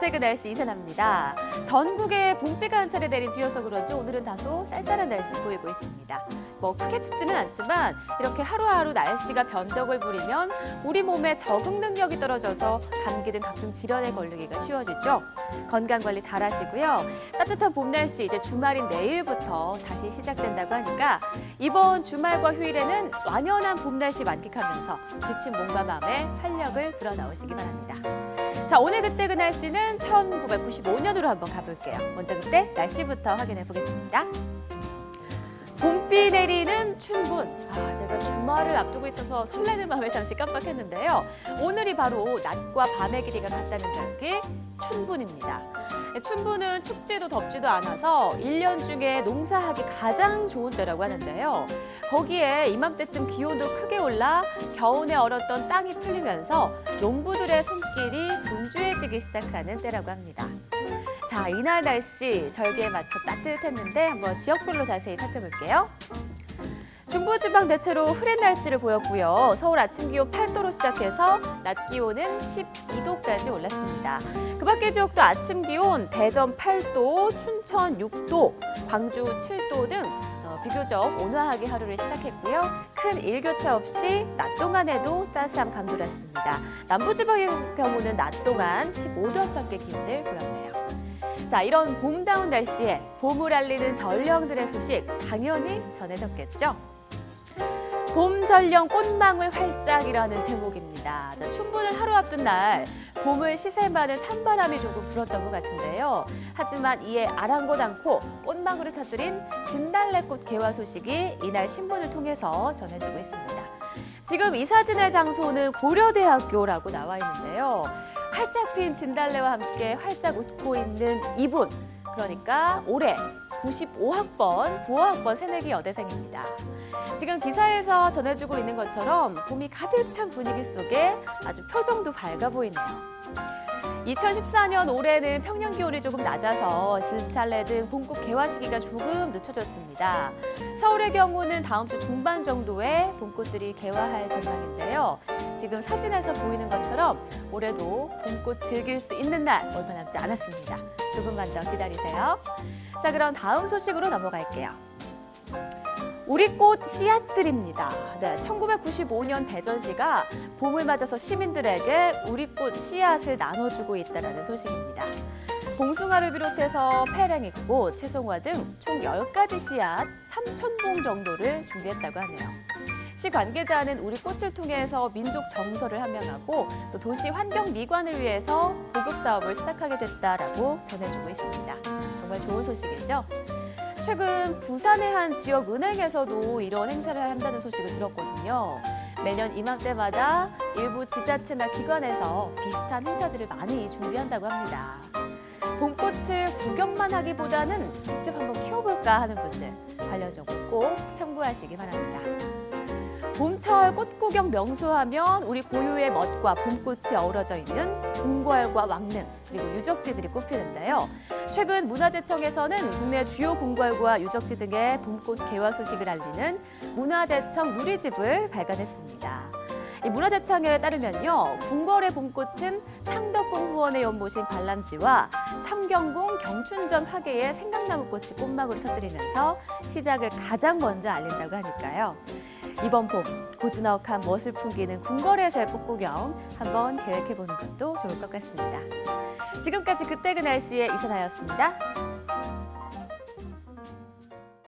그 날씨 이산합니다. 전국에 봄비가 한 차례 내린 뒤여서 그런지 오늘은 다소 쌀쌀한 날씨 보이고 있습니다. 뭐 크게 춥지는 않지만 이렇게 하루하루 날씨가 변덕을 부리면 우리 몸의 적응 능력이 떨어져서 감기 등 각종 질환에 걸리기가 쉬워지죠. 건강 관리 잘 하시고요. 따뜻한 봄 날씨 이제 주말인 내일부터 다시 시작된다고 하니까 이번 주말과 휴일에는 완연한 봄 날씨 만끽하면서 지친 몸과 마음에 활력을 불어넣으시기 바랍니다. 자, 오늘 그때 그 날씨는 1995년으로 한번 가볼게요. 먼저 그때 날씨부터 확인해 보겠습니다. 봄비 내리는 춘분. 주말을 앞두고 있어서 설레는 마음에 잠시 깜빡했는데요. 오늘이 바로 낮과 밤의 길이가 같다는 절기 춘분입니다. 춘분은 춥지도 덥지도 않아서 일년 중에 농사하기 가장 좋은 때라고 하는데요. 거기에 이맘때쯤 기온도 크게 올라 겨우내 얼었던 땅이 풀리면서 농부들의 손길이 분주해지기 시작하는 때라고 합니다. 자, 이날 날씨 절기에 맞춰 따뜻했는데 한번 지역별로 자세히 살펴볼게요. 중부지방 대체로 흐린 날씨를 보였고요. 서울 아침 기온 8도로 시작해서 낮 기온은 12도까지 올랐습니다. 그 밖의 지역도 아침 기온 대전 8도, 춘천 6도, 광주 7도 등 어, 비교적 온화하게 하루를 시작했고요. 큰 일교차 없이 낮 동안에도 따스함 감돌았습니다. 남부지방의 경우는 낮 동안 15도 안팎의 기온을 보였네요. 자, 이런 봄다운 날씨에 봄을 알리는 전령들의 소식 당연히 전해졌겠죠? 봄 전령 꽃망울 활짝이라는 제목입니다. 자, 춘분을 하루 앞둔 날 봄을 시샘하는 찬바람이 조금 불었던 것 같은데요. 하지만 이에 아랑곳 않고 꽃망울을 터뜨린 진달래꽃 개화 소식이 이날 신문을 통해서 전해지고 있습니다. 지금 이 사진의 장소는 고려대학교라고 나와 있는데요. 활짝 핀 진달래와 함께 활짝 웃고 있는 이분. 그러니까 올해 95학번 보호학번 새내기 여대생입니다. 지금 기사에서 전해주고 있는 것처럼 봄이 가득 찬 분위기 속에 아주 표정도 밝아 보이네요. 2014년 올해는 평년 기온이 조금 낮아서 진달래 등 봄꽃 개화 시기가 조금 늦춰졌습니다. 서울의 경우는 다음 주 중반 정도에 봄꽃들이 개화할 전망인데요. 지금 사진에서 보이는 것처럼 올해도 봄꽃 즐길 수 있는 날 얼마 남지 않았습니다. 조금만 더 기다리세요. 자, 그럼 다음 소식으로 넘어갈게요. 우리 꽃 씨앗들입니다. 네, 1995년 대전시가 봄을 맞아서 시민들에게 우리 꽃 씨앗을 나눠주고 있다는 소식입니다. 봉숭아를 비롯해서 페랭이꽃, 채송화 등총 10가지 씨앗 3,000봉 정도를 준비했다고 하네요. 시 관계자는 우리 꽃을 통해서 민족 정서를 함양하고 또 도시 환경 미관을 위해서 보급 사업을 시작하게 됐다라고 전해주고 있습니다. 정말 좋은 소식이죠? 최근 부산의 한 지역 은행에서도 이런 행사를 한다는 소식을 들었거든요. 매년 이맘때마다 일부 지자체나 기관에서 비슷한 행사들을 많이 준비한다고 합니다. 봄꽃을 구경만 하기보다는 직접 한번 키워볼까 하는 분들 관련 정보 꼭 참고하시기 바랍니다. 봄철 꽃구경 명소하면 우리 고유의 멋과 봄꽃이 어우러져 있는 궁궐과 왕릉 그리고 유적지들이 꼽히는데요. 최근 문화재청에서는 국내 주요 궁궐과 유적지 등의 봄꽃 개화 소식을 알리는 문화재청 누리집을 발간했습니다. 이 문화재청에 따르면요, 궁궐의 봄꽃은 창덕궁 후원에 연못인 관람지와 청경궁 경춘전 화계의 생강나무꽃이 꽃막으로 터뜨리면서 시작을 가장 먼저 알린다고 하니까요. 이번 봄 고즈넉한 멋을 풍기는 궁궐에서의 꽃구경 한번 계획해보는 것도 좋을 것 같습니다. 지금까지 그때 그 날씨의 이선아였습니다.